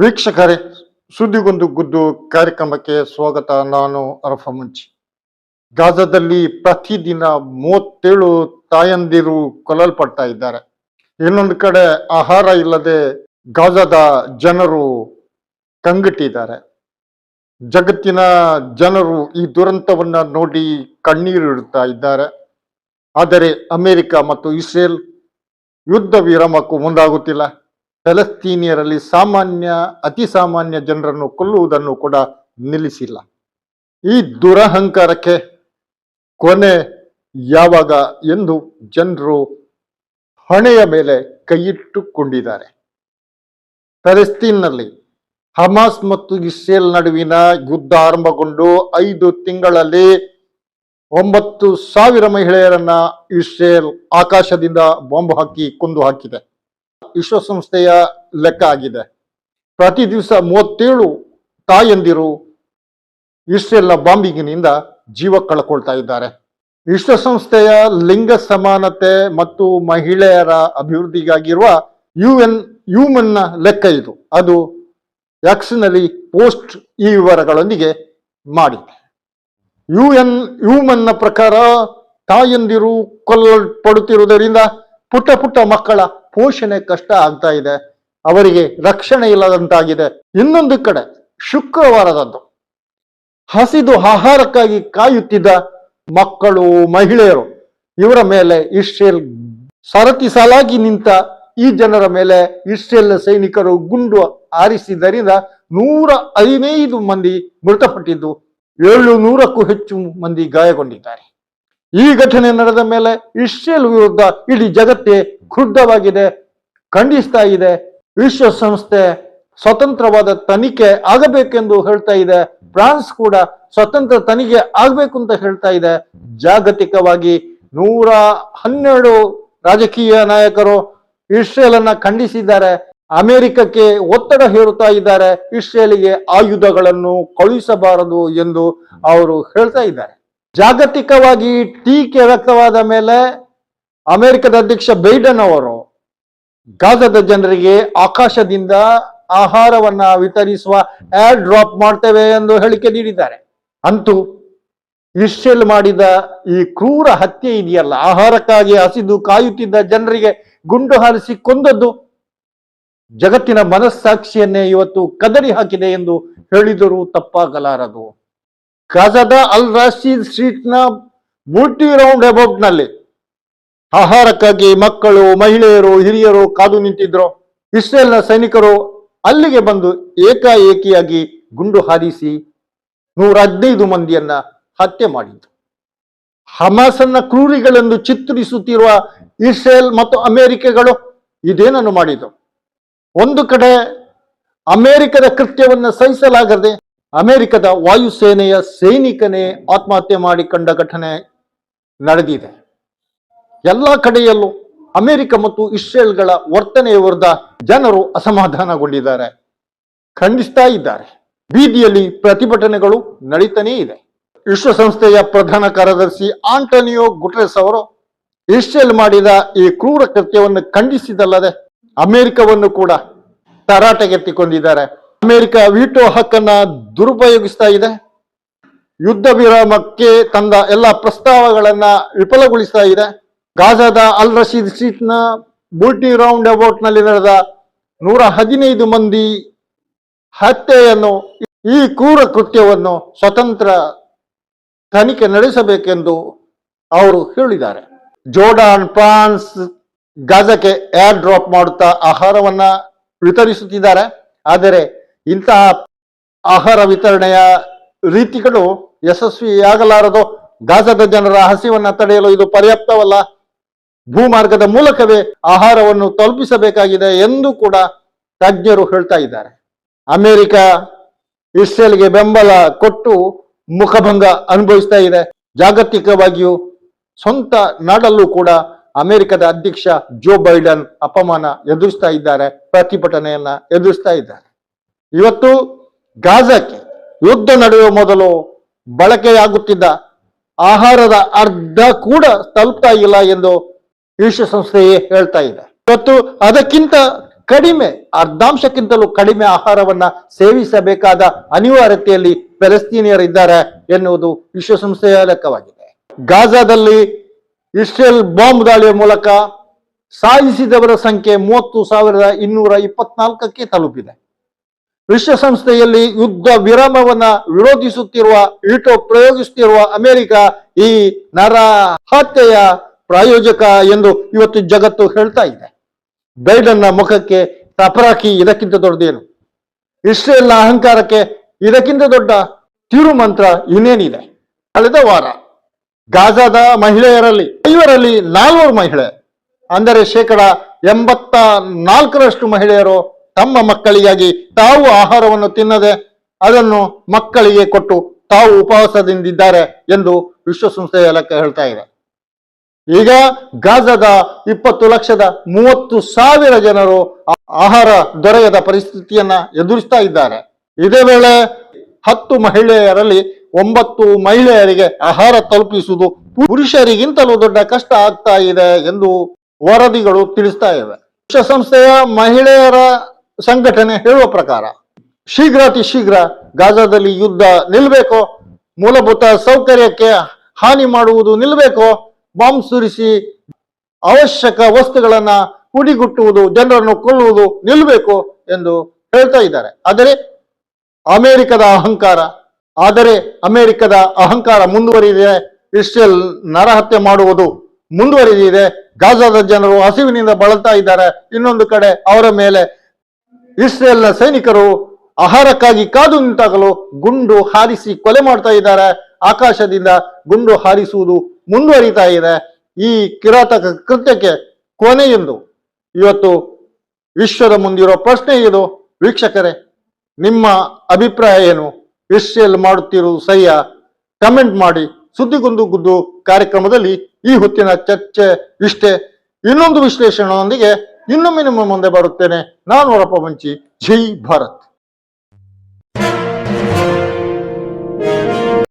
ವೀಕ್ಷಕರೇ, ಸುದ್ದಿಗೊಂದು ಗುದ್ದು ಕಾರ್ಯಕ್ರಮಕ್ಕೆ ಸ್ವಾಗತ. ನಾನು ಅರಫ ಮುಂಚಿ. ಗಾಜಾದಲ್ಲಿ ಪ್ರತಿದಿನ ಮೂವತ್ತೇಳು ತಾಯಂದಿರು ಕೊಲ್ಲಲ್ಪಡ್ತಾ ಇದ್ದಾರೆ. ಇನ್ನೊಂದು ಕಡೆ ಆಹಾರ ಇಲ್ಲದೆ ಗಾಜಾದ ಜನರು ಕಂಗಟ್ಟಿದ್ದಾರೆ. ಜಗತ್ತಿನ ಜನರು ಈ ದುರಂತವನ್ನ ನೋಡಿ ಕಣ್ಣೀರು ಇಡುತ್ತಾ ಇದ್ದಾರೆ. ಆದರೆ ಅಮೆರಿಕ ಮತ್ತು ಇಸ್ರೇಲ್ ಯುದ್ಧ ವಿರಾಮಕ್ಕೂ ಮುಂದಾಗುತ್ತಿಲ್ಲ. ಫಲಸ್ತೀನಿಯರಲ್ಲಿ ಸಾಮಾನ್ಯ, ಅತಿ ಸಾಮಾನ್ಯ ಜನರನ್ನು ಕೊಲ್ಲುವುದನ್ನು ಕೂಡ ನಿಲ್ಲಿಸಿಲ್ಲ. ಈ ದುರಹಂಕಾರಕ್ಕೆ ಕೊನೆ ಯಾವಾಗ ಎಂದು ಜನರು ಹಣೆಯ ಮೇಲೆ ಕೈಯಿಟ್ಟುಕೊಂಡಿದ್ದಾರೆ. ಫಲಸ್ತೀನ್ನಲ್ಲಿ ಹಮಾಸ್ ಮತ್ತು ಇಸ್ರೇಲ್ ನಡುವಿನ ಯುದ್ಧ ಆರಂಭಗೊಂಡು ಐದು ತಿಂಗಳಲ್ಲಿ ಒಂಬತ್ತು ಸಾವಿರ ಮಹಿಳೆಯರನ್ನ ಇಸ್ರೇಲ್ ಆಕಾಶದಿಂದ ಬಾಂಬ್ ಹಾಕಿ ಕೊಂದು ಹಾಕಿದೆ. ವಿಶ್ವಸಂಸ್ಥೆಯ ಲೆಕ್ಕ ಆಗಿದೆ. ಪ್ರತಿ ದಿವಸ ಮೂವತ್ತೇಳು ತಾಯಂದಿರು ಇಸ್ರೇಲ್ನ ಬಾಂಬಿಂಗಿನಿಂದ ಜೀವ ಕಳ್ಕೊಳ್ತಾ ಇದ್ದಾರೆ. ವಿಶ್ವಸಂಸ್ಥೆಯ ಲಿಂಗ ಸಮಾನತೆ ಮತ್ತು ಮಹಿಳೆಯರ ಅಭಿವೃದ್ಧಿಗಾಗಿರುವ ಯು ಎನ್ ಯುಮನ್ನ ಲೆಕ್ಕ ಇದು. ಅದು ಎಕ್ಸ್ನಲ್ಲಿ ಪೋಸ್ಟ್ ಈ ವಿವರಗಳೊಂದಿಗೆ ಮಾಡಿ ಯು ಎನ್ ಯುಮನ್ನ ಪ್ರಕಾರ ತಾಯಂದಿರು ಕೊಲ್ಲಲ್ಪಡುತ್ತಿರುವುದರಿಂದ ಪುಟ್ಟ ಪುಟ್ಟ ಮಕ್ಕಳ ಪೋಷಣೆ ಕಷ್ಟ ಆಗ್ತಾ ಇದೆ, ಅವರಿಗೆ ರಕ್ಷಣೆ ಇಲ್ಲದಂತಾಗಿದೆ. ಇನ್ನೊಂದು ಕಡೆ ಶುಕ್ರವಾರದಂದು ಹಸಿದು ಆಹಾರಕ್ಕಾಗಿ ಕಾಯುತ್ತಿದ್ದ ಮಕ್ಕಳು, ಮಹಿಳೆಯರು, ಇವರ ಮೇಲೆ ಇಸ್ರೇಲ್ ಸರತಿ ಸಾಲಾಗಿ ನಿಂತ ಈ ಜನರ ಮೇಲೆ ಇಸ್ರೇಲ್ ಸೈನಿಕರು ಗುಂಡು ಆರಿಸಿದ್ದರಿಂದ ನೂರ ಹದಿನೈದು ಮಂದಿ ಮೃತಪಟ್ಟಿದ್ದು ಏಳು ನೂರಕ್ಕೂ ಹೆಚ್ಚು ಮಂದಿ ಗಾಯಗೊಂಡಿದ್ದಾರೆ. ಈ ಘಟನೆ ನಡೆದ ಮೇಲೆ ಇಸ್ರೇಲ್ ವಿರುದ್ಧ ಇಡೀ ಜಗತ್ತೇ ಕ್ರುದ್ಧವಾಗಿದೆ, ಖಂಡಿಸ್ತಾ ಇದೆ. ವಿಶ್ವಸಂಸ್ಥೆ ಸ್ವತಂತ್ರವಾದ ತನಿಖೆ ಆಗಬೇಕೆಂದು ಹೇಳ್ತಾ ಇದೆ. ಫ್ರಾನ್ಸ್ ಕೂಡ ಸ್ವತಂತ್ರ ತನಿಖೆ ಆಗಬೇಕು ಅಂತ ಹೇಳ್ತಾ ಇದೆ. ಜಾಗತಿಕವಾಗಿ ನೂರ ಹನ್ನೆರಡು ರಾಜಕೀಯ ನಾಯಕರು ಇಸ್ರೇಲ್ ಅನ್ನ ಖಂಡಿಸಿದ್ದಾರೆ. ಅಮೆರಿಕಕ್ಕೆ ಒತ್ತಡ ಹೇರುತ್ತಾ ಇದ್ದಾರೆ. ಇಸ್ರೇಲಿಗೆ ಆಯುಧಗಳನ್ನು ಕಳುಹಿಸಬಾರದು ಎಂದು ಅವರು ಹೇಳ್ತಾ ಇದ್ದಾರೆ. ಜಾಗತಿಕವಾಗಿ ಟೀಕೆ ವ್ಯಕ್ತವಾದ ಮೇಲೆ ಅಮೆರಿಕದ ಅಧ್ಯಕ್ಷ ಬೈಡನ್ ಅವರು ಗಾಜದ ಜನರಿಗೆ ಆಕಾಶದಿಂದ ಆಹಾರವನ್ನ ವಿತರಿಸುವ ಏರ್ ಡ್ರಾಪ್ ಮಾಡ್ತೇವೆ ಎಂದು ಹೇಳಿಕೆ ನೀಡಿದ್ದಾರೆ. ಅಂತೂ ಇಸ್ರೇಲ್ ಮಾಡಿದ ಈ ಕ್ರೂರ ಹತ್ಯೆ ಇದೆಯಲ್ಲ, ಆಹಾರಕ್ಕಾಗಿ ಹಸಿದು ಕಾಯುತ್ತಿದ್ದ ಜನರಿಗೆ ಗುಂಡು ಹಾರಿಸಿ ಕೊಂದದ್ದು ಜಗತ್ತಿನ ಮನಸ್ಸಾಕ್ಷಿಯನ್ನೇ ಇವತ್ತು ಕದರಿ ಹಾಕಿದೆ ಎಂದು ಹೇಳಿದರೂ ತಪ್ಪಾಗಲಾರದು. ಗಾಜಾದ ಅಲ್ ರಾಶೀದ್ ಸ್ಟ್ರೀಟ್ನ ಬೂಟಿ ರೌಂಡ್ ಅಬೌಟ್ನಲ್ಲಿ ಆಹಾರಕ್ಕಾಗಿ ಮಕ್ಕಳು, ಮಹಿಳೆಯರು, ಹಿರಿಯರು ಕಾದು ನಿಂತಿದ್ರು. ಇಸ್ರೇಲ್ನ ಸೈನಿಕರು ಅಲ್ಲಿಗೆ ಬಂದು ಏಕಾಏಕಿಯಾಗಿ ಗುಂಡು ಹಾರಿಸಿ ನೂರ ಹದಿನೈದು ಮಂದಿಯನ್ನ ಹತ್ಯೆ ಮಾಡಿದ್ರು. ಹಮಾಸನ್ನ ಕ್ರೂರಿಗಳೆಂದು ಚಿತ್ರಿಸುತ್ತಿರುವ ಇಸ್ರೇಲ್ ಮತ್ತು ಅಮೆರಿಕಗಳು ಇದೇನನ್ನು ಮಾಡಿದ್ರು? ಒಂದು ಕಡೆ ಅಮೆರಿಕದ ಕೃತ್ಯವನ್ನು ಸಹಿಸಲಾಗದೆ ಅಮೆರಿಕದ ವಾಯುಸೇನೆಯ ಸೈನಿಕನೇ ಆತ್ಮಹತ್ಯೆ ಮಾಡಿಕೊಂಡ ಘಟನೆ ನಡೆದಿದೆ. ಎಲ್ಲ ಕಡೆಯಲ್ಲೂ ಅಮೆರಿಕ ಮತ್ತು ಇಸ್ರೇಲ್ಗಳ ವರ್ತನೆಯ ವಿರುದ್ಧ ಜನರು ಅಸಮಾಧಾನಗೊಂಡಿದ್ದಾರೆ. ಖಂಡಿಸ್ತಾ ಇದ್ದಾರೆ. ಬೀದಿಯಲ್ಲಿ ಪ್ರತಿಭಟನೆಗಳು ನಡೀತಾನೇ ಇದೆ. ವಿಶ್ವಸಂಸ್ಥೆಯ ಪ್ರಧಾನ ಕಾರ್ಯದರ್ಶಿ ಆಂಟೋನಿಯೋ ಗುಟ್ರೆಸ್ ಅವರು ಇಸ್ರೇಲ್ ಮಾಡಿದ ಈ ಕ್ರೂರ ಕೃತ್ಯವನ್ನು ಖಂಡಿಸಿದಲ್ಲದೆ ಅಮೆರಿಕವನ್ನು ಕೂಡ ತರಾಟೆಗೆತ್ತಿಕೊಂಡಿದ್ದಾರೆ. ಅಮೆರಿಕ ವಿಟೋ ಹಕ್ಕನ್ನ ದುರುಪಯೋಗಿಸ್ತಾ ಇದೆ. ಯುದ್ಧ ವಿರಾಮಕ್ಕೆ ತಂದ ಎಲ್ಲ ಪ್ರಸ್ತಾವಗಳನ್ನ ವಿಫಲಗೊಳಿಸ್ತಾ ಇದೆ. ಗಾಜಾದ ಅಲ್ ರಶೀದ್ ಸ್ಟ್ರೀಟ್ನ ಬೂಟಿ ರೌಂಡ್ ಅಬೌಟ್ನಲ್ಲಿ ನಡೆದ ನೂರ ಹದಿನೈದು ಮಂದಿ ಹತ್ಯೆಯನ್ನು ಈ ಕ್ರೂರ ಕೃತ್ಯವನ್ನು ಸ್ವತಂತ್ರ ತನಿಖೆ ನಡೆಸಬೇಕೆಂದು ಅವರು ಹೇಳಿದ್ದಾರೆ. ಜೋರ್ಡಾನ್, ಫ್ರಾನ್ಸ್ ಗಾಜಾಕ್ಕೆ ಏರ್ ಡ್ರಾಪ್ ಮಾಡುತ್ತಾ ಆಹಾರವನ್ನ ವಿತರಿಸುತ್ತಿದ್ದಾರೆ. ಆದರೆ ಇಂತಹ ಆಹಾರ ವಿತರಣೆಯ ರೀತಿಗಳು ಯಶಸ್ವಿಯಾಗಲಾರದು, ಗಾಜದ ಜನರ ಹಸಿವನ್ನ ತಡೆಯಲು ಇದು ಪರ್ಯಾಪ್ತವಲ್ಲ, ಭೂಮಾರ್ಗದ ಮೂಲಕವೇ ಆಹಾರವನ್ನು ತಲುಪಿಸಬೇಕಾಗಿದೆ ಎಂದು ಕೂಡ ತಜ್ಞರು ಹೇಳ್ತಾ ಇದ್ದಾರೆ. ಅಮೆರಿಕ, ಇಸ್ರೇಲ್ಗೆ ಬೆಂಬಲ ಕೊಟ್ಟು ಮುಖಭಂಗ ಅನುಭವಿಸ್ತಾ ಇದೆ. ಜಾಗತಿಕವಾಗಿಯೂ ಸ್ವಂತ ನಾಡಲ್ಲೂ ಕೂಡ ಅಮೆರಿಕದ ಅಧ್ಯಕ್ಷ ಜೋ ಬೈಡನ್ ಅಪಮಾನ ಎದುರಿಸ್ತಾ ಇದ್ದಾರೆ, ಪ್ರತಿಭಟನೆಯನ್ನ ಎದುರಿಸ್ತಾ ಇದ್ದಾರೆ. ಇವತ್ತು ಗಾಜಾಕ್ಕೆ ಯುದ್ಧ ನಡೆಯುವ ಮೊದಲು ಬಳಕೆಯಾಗುತ್ತಿದ್ದ ಆಹಾರದ ಅರ್ಧ ಕೂಡ ತಲುಪ್ತಾ ಇಲ್ಲ ಎಂದು ವಿಶ್ವಸಂಸ್ಥೆಯೇ ಹೇಳ್ತಾ ಇದೆ. ಇವತ್ತು ಅದಕ್ಕಿಂತ ಕಡಿಮೆ, ಅರ್ಧಾಂಶಕ್ಕಿಂತಲೂ ಕಡಿಮೆ ಆಹಾರವನ್ನ ಸೇವಿಸಬೇಕಾದ ಅನಿವಾರ್ಯತೆಯಲ್ಲಿ ಫೆಲಸ್ತೀನಿಯರಿದ್ದಾರೆ ಎನ್ನುವುದು ವಿಶ್ವಸಂಸ್ಥೆಯ ಲೆಕ್ಕವಾಗಿದೆ. ಗಾಜಾದಲ್ಲಿ ಇಸ್ರೇಲ್ ಬಾಂಬ್ ದಾಳಿಯ ಮೂಲಕ ಸಾಯಿಸಿದವರ ಸಂಖ್ಯೆ ಮೂವತ್ತು ಸಾವಿರದ ಇನ್ನೂರ ಇಪ್ಪತ್ನಾಲ್ಕಕ್ಕೆ ತಲುಪಿದೆ. ವಿಶ್ವಸಂಸ್ಥೆಯಲ್ಲಿ ಯುದ್ಧ ವಿರಾಮವನ್ನ ವಿರೋಧಿಸುತ್ತಿರುವ, ಈಟೋ ಪ್ರಯೋಗಿಸುತ್ತಿರುವ ಅಮೆರಿಕ ಈ ನರ ಹತ್ಯೆಯ ಪ್ರಾಯೋಜಕ ಎಂದು ಇವತ್ತು ಜಗತ್ತು ಹೇಳ್ತಾ ಇದೆ. ಬೈಡನ್ನ ಮುಖಕ್ಕೆ ತಪರಾಕಿ ಇದಕ್ಕಿಂತ ದೊಡ್ಡದೇನು? ಇಸ್ರೇಲ್ನ ಅಹಂಕಾರಕ್ಕೆ ಇದಕ್ಕಿಂತ ದೊಡ್ಡ ತಿರುಮಂತ್ರ ಇನ್ನೇನಿದೆ? ಕಳೆದ ವಾರ ಗಾಜಾದ ಮಹಿಳೆಯರಲ್ಲಿ, ಐವರಲ್ಲಿ ನಾಲ್ವರು ಮಹಿಳೆ, ಅಂದರೆ ಶೇಕಡ ಎಂಬತ್ತ ನಾಲ್ಕರಷ್ಟು ಮಹಿಳೆಯರು ತಮ್ಮ ಮಕ್ಕಳಿಗಾಗಿ ತಾವು ಆಹಾರವನ್ನು ತಿನ್ನದೆ ಅದನ್ನು ಮಕ್ಕಳಿಗೆ ಕೊಟ್ಟು ತಾವು ಉಪವಾಸದಿಂದಿದ್ದಾರೆ ಎಂದು ವಿಶ್ವಸಂಸ್ಥೆಯ ಲೆಕ್ಕ ಹೇಳ್ತಾ ಇದೆ. ಈಗ ಗಾಜದ ಇಪ್ಪತ್ತು ಲಕ್ಷದ ಮೂವತ್ತು ಸಾವಿರ ಜನರು ಆಹಾರ ದೊರೆಯದ ಪರಿಸ್ಥಿತಿಯನ್ನ ಎದುರಿಸ್ತಾ ಇದ್ದಾರೆ. ಇದೇ ವೇಳೆ ಹತ್ತು ಮಹಿಳೆಯರಲ್ಲಿ ಒಂಬತ್ತು ಮಹಿಳೆಯರಿಗೆ ಆಹಾರ ತಲುಪಿಸುವುದು ಪುರುಷರಿಗಿಂತಲೂ ದೊಡ್ಡ ಕಷ್ಟ ಆಗ್ತಾ ಇದೆ ಎಂದು ವರದಿಗಳು ತಿಳಿಸ್ತಾ ಇವೆ. ವಿಶ್ವಸಂಸ್ಥೆಯ ಮಹಿಳೆಯರ ಸಂಘಟನೆ ಹೇಳುವ ಪ್ರಕಾರ, ಶೀಘ್ರಾತಿ ಶೀಘ್ರ ಗಾಜಾದಲ್ಲಿ ಯುದ್ಧ ನಿಲ್ಲಬೇಕು ಮೂಲಭೂತ ಸೌಕರ್ಯಕ್ಕೆ ಹಾನಿ ಮಾಡುವುದು ನಿಲ್ಲಬೇಕು ಬಾಂಬ್ ಸುರಿಸಿ ಅವಶ್ಯಕ ವಸ್ತುಗಳನ್ನ ಕುಡಿಗುಟ್ಟುವುದು, ಜನರನ್ನು ಕೊಲ್ಲುವುದು ನಿಲ್ಬೇಕು ಎಂದು ಹೇಳ್ತಾ ಇದ್ದಾರೆ. ಆದರೆ ಅಮೆರಿಕದ ಅಹಂಕಾರ, ಆದರೆ ಅಮೆರಿಕದ ಅಹಂಕಾರ ಮುಂದುವರಿದಿದೆ, ಇಸ್ರೇಲ್ ನರಹತ್ಯೆ ಮಾಡುವುದು ಮುಂದುವರಿದಿದೆ, ಗಾಜಾದ ಜನರು ಹಸಿವಿನಿಂದ ಬಳಲ್ತಾ ಇದ್ದಾರೆ, ಇನ್ನೊಂದು ಕಡೆ ಅವರ ಮೇಲೆ ಇಸ್ರೇಲ್ನ ಸೈನಿಕರು ಆಹಾರಕ್ಕಾಗಿ ಕಾದು ನಿಂತಾಗಲು ಗುಂಡು ಹಾರಿಸಿ ಕೊಲೆ ಮಾಡ್ತಾ ಇದ್ದಾರೆ. ಆಕಾಶದಿಂದ ಗುಂಡು ಹಾರಿಸುವುದು ಮುಂದುವರಿತಾ ಇದೆ. ಈ ಕಿರಾತಕ ಕೃತ್ಯಕ್ಕೆ ಕೊನೆ ಎಂದು. ಇವತ್ತು ವಿಶ್ವದ ಮುಂದಿರೋ ಪ್ರಶ್ನೆ ಇದು. ವೀಕ್ಷಕರೇ, ನಿಮ್ಮ ಅಭಿಪ್ರಾಯ ಏನು? ಇಸ್ರೇಲ್ ಮಾಡುತ್ತಿರುವುದು ಸಹ್ಯ ಕಮೆಂಟ್ ಮಾಡಿ. ಸುದ್ದಿಗುಂದು ಗುದ್ದು ಕಾರ್ಯಕ್ರಮದಲ್ಲಿ ಈ ಹೊತ್ತಿನ ಚರ್ಚೆ ಇಷ್ಟೇ. ಇನ್ನೊಂದು ವಿಶ್ಲೇಷಣೆಯೊಂದಿಗೆ ಇನ್ನೊಮ್ಮೆ ನಿಮ್ಮ ಮುಂದೆ ಬರುತ್ತೇನೆ. ನಾನು ಹೊರಪ ಮುಂಚಿ. ಜೈ ಭಾರತ್.